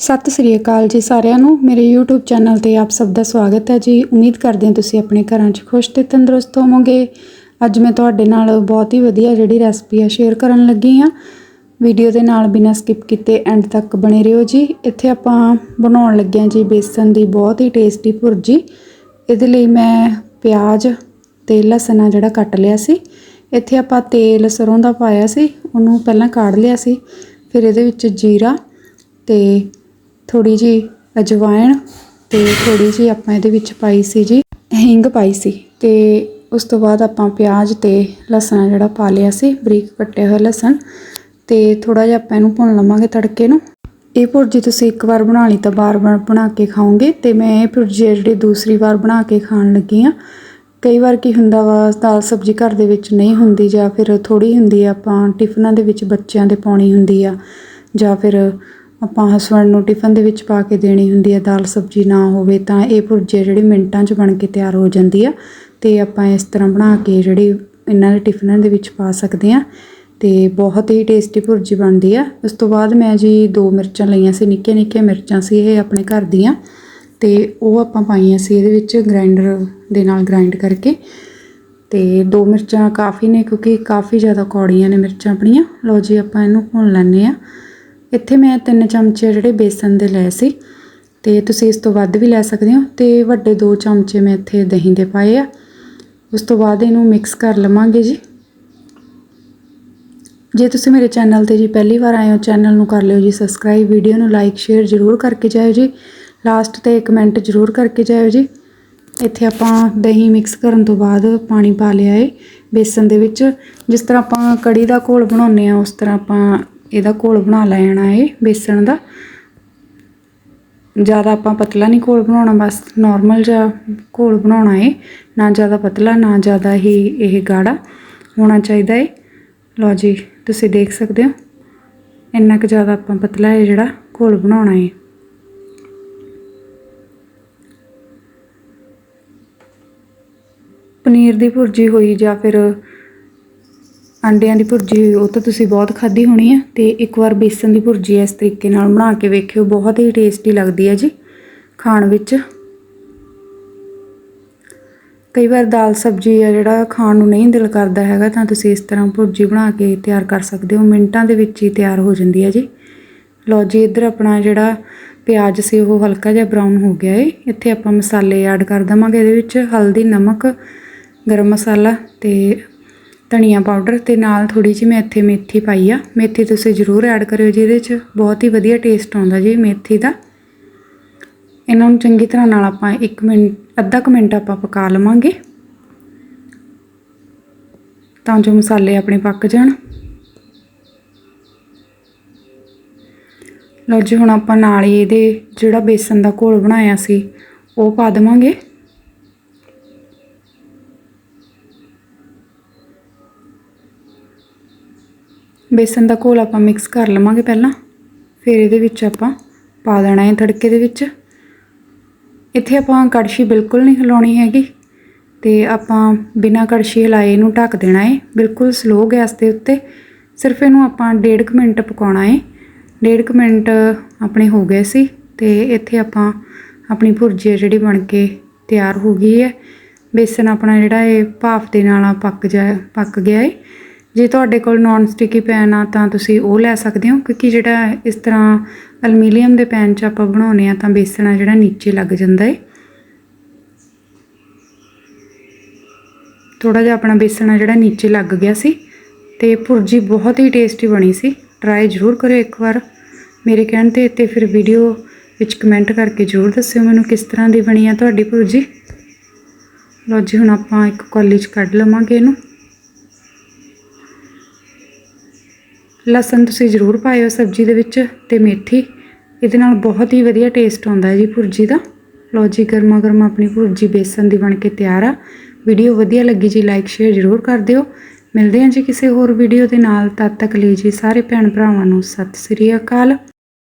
ਸਤਿ ਸ੍ਰੀ ਅਕਾਲ ਜੀ ਸਾਰਿਆਂ ਨੂੰ। ਮੇਰੇ YouTube ਚੈਨਲ ਤੇ ਆਪ ਸਭ ਦਾ ਸਵਾਗਤ ਹੈ ਜੀ। ਉਮੀਦ ਕਰਦੇ ਹਾਂ ਤੁਸੀਂ ਆਪਣੇ ਘਰਾਂ 'ਚ ਖੁਸ਼ ਤੇ ਤੰਦਰੁਸਤ ਹੋਵੋਗੇ। ਅੱਜ ਮੈਂ ਤੁਹਾਡੇ ਨਾਲ ਬਹੁਤ ਹੀ ਵਧੀਆ ਜਿਹੜੀ ਰੈਸਪੀ ਆ ਸ਼ੇਅਰ ਕਰਨ ਲੱਗੀ ਆ ਵੀਡੀਓ ਦੇ ਨਾਲ ਬਿਨਾਂ ਸਕਿਪ ਕੀਤੇ ਐਂਡ ਤੱਕ ਬਣੇ ਰਹੋ ਜੀ। ਇੱਥੇ ਆਪਾਂ ਬਣਾਉਣ ਲੱਗੇ ਹਾਂ ਜੀ ਬੇਸਨ ਦੀ ਬਹੁਤ ਹੀ ਟੇਸਟੀ ਭੁਰਜੀ। ਇਹਦੇ ਲਈ ਮੈਂ ਪਿਆਜ਼ ਤੇ ਲਸਣ ਆ ਜਿਹੜਾ ਕੱਟ ਲਿਆ ਸੀ। ਇੱਥੇ ਆਪਾਂ ਤੇਲ ਸਰੋਂ ਦਾ ਪਾਇਆ ਸੀ। ਉਹਨੂੰ ਪਹਿਲਾਂ ਕਾੜ ਲਿਆ ਸੀ। ਫਿਰ ਇਹਦੇ ਵਿੱਚ ਜੀਰਾ ਤੇ ਥੋੜੀ ਜੀ ਅਜਵਾਇਣ ਤੇ ਥੋੜੀ ਜੀ ਆਪਾਂ ਇਹਦੇ ਵਿੱਚ ਪਾਈ ਸੀ ਜੀ, ਹਿੰਗ ਪਾਈ ਸੀ ਤੇ ਉਸ ਤੋਂ ਬਾਅਦ ਆਪਾਂ ਪਿਆਜ਼ ਤੇ ਲਸਣ ਜਿਹੜਾ ਪਾ ਲਿਆ ਸੀ, ਬਰੀਕ ਕੱਟਿਆ ਹੋਇਆ ਲਸਣ ਤੇ ਥੋੜਾ ਜਿਹਾ ਆਪਾਂ ਇਹਨੂੰ ਭੁੰਨ ਲਵਾਂਗੇ ਤੜਕੇ ਨੂੰ। ਇਹ ਭੁਰਜੀ ਤੁਸੀਂ ਇੱਕ ਵਾਰ ਬਣਾ ਲਈ ਤਾਂ ਬਾਰ-ਬਾਰ ਬਣਾ ਕੇ ਖਾਓਗੇ ਤੇ ਮੈਂ ਇਹ ਭੁਰਜੀ ਜਿਹੜੀ ਦੂਸਰੀ ਵਾਰ ਬਣਾ ਕੇ ਖਾਣ ਲੱਗੀ ਆ ਕਈ ਵਾਰ ਕੀ ਹੁੰਦਾ ਵਾ, ਦਾਲ ਸਬਜ਼ੀ ਘਰ ਦੇ ਵਿੱਚ ਨਹੀਂ ਹੁੰਦੀ ਜਾਂ ਫਿਰ ਥੋੜੀ ਹੁੰਦੀ ਆ, ਆਪਾਂ ਟਿਫਨਾਂ ਦੇ ਵਿੱਚ ਬੱਚਿਆਂ ਦੇ ਪਾਉਣੀ ਹੁੰਦੀ ਆ ਜਾਂ ਫਿਰ ਆਪਾਂ ਹਸਬੰਡ ਨੂੰ ਟਿਫਨ ਦੇ ਵਿੱਚ ਪਾ ਕੇ ਦੇਣੀ ਹੁੰਦੀ ਹੈ, ਦਾਲ ਸਬਜ਼ੀ ਨਾ ਹੋਵੇ ਤਾਂ ਇਹ ਭੁਰਜੀ ਜਿਹੜੀ ਮਿੰਟਾਂ 'ਚ ਬਣ ਕੇ ਤਿਆਰ ਹੋ ਜਾਂਦੀ ਆ ਤੇ ਆਪਾਂ ਇਸ ਤਰ੍ਹਾਂ ਬਣਾ ਕੇ ਜਿਹੜੀ ਇਹਨਾਂ ਦੇ ਟਿਫਨਾਂ ਦੇ ਵਿੱਚ ਪਾ ਸਕਦੇ ਆ ਤੇ ਬਹੁਤ ਹੀ ਟੇਸਟੀ ਭੁਰਜੀ ਬਣਦੀ ਆ। ਉਸ ਤੋਂ ਬਾਅਦ ਮੈਂ ਜੀ ਦੋ ਮਿਰਚਾਂ ਲਈਆਂ ਸੀ, ਨਿੱਕੀਆਂ ਨਿੱਕੀਆਂ ਮਿਰਚਾਂ ਸੀ ਇਹ ਆਪਣੇ ਘਰ ਦੀਆਂ ਤੇ ਉਹ ਆਪਾਂ ਪਾਈਆਂ ਸੀ ਇਹਦੇ ਵਿੱਚ ਗ੍ਰਾਈਂਡਰ ਦੇ ਨਾਲ ਗ੍ਰਾਈਂਡ ਕਰਕੇ ਤੇ ਦੋ ਮਿਰਚਾਂ ਕਾਫੀ ਨੇ ਕਿਉਂਕਿ ਕਾਫੀ ਜ਼ਿਆਦਾ ਕੌੜੀਆਂ ਨੇ ਮਿਰਚਾਂ ਆਪਣੀਆਂ। ਲਓ ਜੀ ਆਪਾਂ ਇਹਨੂੰ ਭੁੰਨ ਲੈਂਦੇ ਆ ਇੱਥੇ ਮੈਂ ਤਿੰਨ ਚਮਚੇ ਜਿਹੜੇ ਬੇਸਨ ਦੇ ਲਏ ਸੀ ਤੇ ਤੁਸੀਂ ਇਸ ਤੋਂ ਵੱਧ ਵੀ ਲੈ ਸਕਦੇ ਹੋ ਤੇ ਵੱਡੇ ਦੋ ਚਮਚੇ ਮੈਂ ਇੱਥੇ ਦਹੀਂ ਦੇ ਪਾਏ ਆ। ਉਸ ਤੋਂ ਬਾਅਦ ਇਹਨੂੰ ਮਿਕਸ ਕਰ ਲਵਾਂਗੇ ਜੀ। ਜੇ ਤੁਸੀਂ ਮੇਰੇ ਚੈਨਲ ਤੇ ਜੀ ਪਹਿਲੀ ਵਾਰ ਆਏ ਹੋ, ਚੈਨਲ ਨੂੰ ਕਰ ਲਿਓ ਜੀ ਸਬਸਕ੍ਰਾਈਬ, ਵੀਡੀਓ ਨੂੰ ਲਾਈਕ, ਸ਼ੇਅਰ ਜ਼ਰੂਰ ਕਰਕੇ ਜਾਇਓ ਜੀ। ਲਾਸਟ ਤੇ ਕਮੈਂਟ ਜ਼ਰੂਰ ਕਰਕੇ ਜਾਇਓ ਜੀ। ਇੱਥੇ ਆਪਾਂ ਦਹੀਂ ਮਿਕਸ ਕਰਨ ਤੋਂ ਬਾਅਦ ਪਾਣੀ ਪਾ ਲਿਆ ਏ ਬੇਸਨ ਦੇ ਵਿੱਚ। ਜਿਸ ਤਰ੍ਹਾਂ ਆਪਾਂ ਕੜੀ ਦਾ ਘੋਲ ਬਣਾਉਂਦੇ ਆ ਉਸ ਤਰ੍ਹਾਂ ਆਪਾਂ ਇਹਦਾ ਘੋਲ ਬਣਾ ਲੈਣਾ ਏ ਬੇਸਣ ਦਾ। ਜ਼ਿਆਦਾ ਆਪਾਂ ਪਤਲਾ ਨਹੀਂ ਘੋਲ ਬਣਾਉਣਾ, ਬਸ ਨਾਰਮਲ ਜਿਹਾ ਘੋਲ ਬਣਾਉਣਾ ਏ ਨਾ ਜ਼ਿਆਦਾ ਪਤਲਾ, ਨਾ ਜ਼ਿਆਦਾ ਹੀ ਇਹ ਗਾੜਾ ਹੋਣਾ ਚਾਹੀਦਾ ਹੈ ਲਓ ਜੀ, ਤੁਸੀਂ ਦੇਖ ਸਕਦੇ ਹੋ। ਇੰਨਾ ਕੁ ਜ਼ਿਆਦਾ ਆਪਾਂ ਪਤਲਾ ਹੈ ਜਿਹੜਾ ਘੋਲ ਬਣਾਉਣਾ ਏ ਪਨੀਰ ਦੀ ਭੁਰਜੀ ਹੋਈ ਜਾਂ ਫਿਰ ਅੰਡਿਆਂ ਦੀ ਭੁਰਜੀ ਉਹ ਤਾਂ ਤੁਸੀਂ ਬਹੁਤ ਖਾਧੀ ਹੋਣੀ ਆ ਤੇ ਇੱਕ ਵਾਰ ਬੇਸਨ ਦੀ ਭੁਰਜੀ ਇਸ ਤਰੀਕੇ ਨਾਲ ਬਣਾ ਕੇ ਵੇਖਿਓ, ਬਹੁਤ ਹੀ ਟੇਸਟੀ ਲੱਗਦੀ ਹੈ ਜੀ, ਖਾਣ ਵਿੱਚ। ਕਈ ਵਾਰ ਦਾਲ ਸਬਜ਼ੀ ਆ ਜਿਹੜਾ ਖਾਣ ਨੂੰ ਨਹੀਂ ਦਿਲ ਕਰਦਾ ਹੈਗਾ ਤਾਂ ਤੁਸੀਂ ਇਸ ਤਰ੍ਹਾਂ ਭੁਰਜੀ ਬਣਾ ਕੇ ਤਿਆਰ ਕਰ ਸਕਦੇ ਹੋ, ਮਿੰਟਾਂ ਦੇ ਵਿੱਚ ਹੀ ਤਿਆਰ ਹੋ ਜਾਂਦੀ ਹੈ ਜੀ। ਲਓ ਜੀ, ਇੱਧਰ ਆਪਣਾ ਜਿਹੜਾ ਪਿਆਜ਼ ਸੀ ਉਹ ਹਲਕਾ ਜਿਹਾ ਬਰਾਊਨ ਹੋ ਗਿਆ ਏ। ਇੱਥੇ ਆਪਾਂ ਮਸਾਲੇ ਐਡ ਕਰ ਦਵਾਂਗੇ ਇਹਦੇ ਵਿੱਚ ਹਲਦੀ, ਨਮਕ, ਗਰਮ ਮਸਾਲਾ ਤੇ ਧਨੀਆ ਪਾਊਡਰ ਤੇ ਨਾਲ ਥੋੜੀ ਜਿਹੀ ਮੈਂ ਇੱਥੇ ਮੇਥੀ ਪਾਈ ਆ। ਮੇਥੀ ਤੁਸੀਂ ਜ਼ਰੂਰ ਐਡ ਕਰਿਓ ਜੀ ਇਹਦੇ 'ਚ ਬਹੁਤ ਹੀ ਵਧੀਆ ਟੇਸਟ ਆਉਂਦਾ ਜੀ ਮੇਥੀ ਦਾ। ਇਹਨਾਂ ਨੂੰ ਚੰਗੀ ਤਰ੍ਹਾਂ ਨਾਲ ਆਪਾਂ 1 ਮਿੰਟ, ਅੱਧਾ ਕੁ ਮਿੰਟ ਆਪਾਂ ਪਕਾ ਲਵਾਂਗੇ। ਤਾਂ ਜੋ ਮਸਾਲੇ ਆਪਣੇ ਪੱਕ ਜਾਣ। ਲਓ ਜੀ, ਹੁਣ ਆਪਾਂ ਨਾਲ ਹੀ ਇਹਦੇ ਜਿਹੜਾ ਬੇਸਨ ਦਾ ਘੋਲ ਬਣਾਇਆ ਸੀ, ਉਹ ਪਾ ਦੇਵਾਂਗੇ। ਬੇਸਨ ਦਾ ਘੋਲ ਆਪਾਂ ਮਿਕਸ ਕਰ ਲਵਾਂਗੇ ਪਹਿਲਾਂ। ਫਿਰ ਇਹਦੇ ਵਿੱਚ ਆਪਾਂ ਪਾ ਦੇਣਾ ਹੈ ਤੜਕੇ ਦੇ ਵਿੱਚ। ਇੱਥੇ ਆਪਾਂ ਕੜਛੀ ਬਿਲਕੁਲ ਨਹੀਂ ਹਿਲਾਉਣੀ ਹੈਗੀ ਤੇ ਆਪਾਂ ਬਿਨਾਂ ਕੜਛੀ ਹਿਲਾਏ ਇਹਨੂੰ ਢੱਕ ਦੇਣਾ ਹੈ। ਬਿਲਕੁਲ ਸਲੋ ਗੈਸ ਦੇ ਉੱਤੇ। ਸਿਰਫ ਇਹਨੂੰ ਆਪਾਂ ਡੇਢ ਕੁ ਮਿੰਟ ਪਕਾਉਣਾ ਹੈ। ਡੇਢ ਕੁ ਮਿੰਟ ਆਪਣੇ ਹੋ ਗਏ ਸੀ ਤੇ ਇੱਥੇ ਆਪਾਂ ਆਪਣੀ ਭੁਰਜੀ ਜਿਹੜੀ ਬਣ ਕੇ ਤਿਆਰ ਹੋ ਗਈ ਹੈ। ਬੇਸਨ ਆਪਣਾ ਜਿਹੜਾ ਇਹ ਭਾਫ ਦੇ ਨਾਲ ਪੱਕ ਜਾ, ਪੱਕ ਗਿਆ ਹੈ। ਜੇ ਤੁਹਾਡੇ ਕੋਲ ਨਾਨ ਸਟਿਕੀ ਪੈਨ ਆ ਤਾਂ ਤੁਸੀਂ ਉਹ ਲੈ ਸਕਦੇ ਹੋ, ਕਿਉਂਕਿ ਜਿਹੜਾ ਇਸ ਤਰ੍ਹਾਂ ਐਲੂਮੀਨੀਅਮ ਦੇ ਪੈਨ 'ਚ ਆਪਾਂ ਬਣਾਉਨੇ ਆ ਤਾਂ ਬੇਸਣ ਆ ਜਿਹੜਾ ਨੀਚੇ ਲੱਗ ਜਾਂਦਾ ਏ। ਥੋੜਾ ਜਿਹਾ ਆਪਣਾ ਬੇਸਣ ਆ ਜਿਹੜਾ ਨੀਚੇ ਲੱਗ ਗਿਆ ਸੀ ਤੇ ਭੁਰਜੀ ਬਹੁਤ ਹੀ ਟੇਸਟੀ ਬਣੀ ਸੀ। ਟਰਾਈ ਜ਼ਰੂਰ ਕਰਿਓ ਇੱਕ ਵਾਰ। ਮੇਰੇ ਕਹਿਣ ਤੇ ਤੇ ਫਿਰ ਵੀਡੀਓ ਵਿੱਚ ਕਮੈਂਟ ਕਰਕੇ ਜ਼ਰੂਰ ਦੱਸਿਓ ਮੈਨੂੰ ਕਿਸ ਤਰ੍ਹਾਂ ਦੀ ਬਣੀ ਆ ਤੁਹਾਡੀ ਭੁਰਜੀ। ਲਓ ਜੀ, ਹੁਣ ਆਪਾਂ ਇੱਕ ਕੌਲੀ 'ਚ ਕੱਢ ਲਵਾਂਗੇ ਇਹਨੂੰ। ਲਸਣ ਤੁਸੀਂ ਜ਼ਰੂਰ ਪਾਇਓ ਸਬਜ਼ੀ ਦੇ ਵਿੱਚ ਤੇ ਮੇਥੀ। ਇਹਦੇ ਨਾਲ ਬਹੁਤ ਹੀ ਵਧੀਆ ਟੇਸਟ ਆਉਂਦਾ ਹੈ ਜੀ ਭੁਰਜੀ ਦਾ। ਲਓ ਜੀ ਗਰਮਾ ਗਰਮ ਆਪਣੀ ਭੁਰਜੀ ਬੇਸਨ ਦੀ ਬਣ ਕੇ ਤਿਆਰ ਆ। ਵੀਡੀਓ ਵਧੀਆ ਲੱਗੀ ਜੀ ਲਾਈਕ ਸ਼ੇਅਰ ਜ਼ਰੂਰ ਕਰ ਦਿਓ। ਮਿਲਦੇ ਹਾਂ ਜੀ ਕਿਸੇ ਹੋਰ ਵੀਡੀਓ ਦੇ ਨਾਲ। ਤਦ ਤੱਕ ਲਈ ਜੀ ਸਾਰੇ ਭੈਣ ਭਰਾਵਾਂ ਨੂੰ ਸਤਿ ਸ੍ਰੀ ਅਕਾਲ।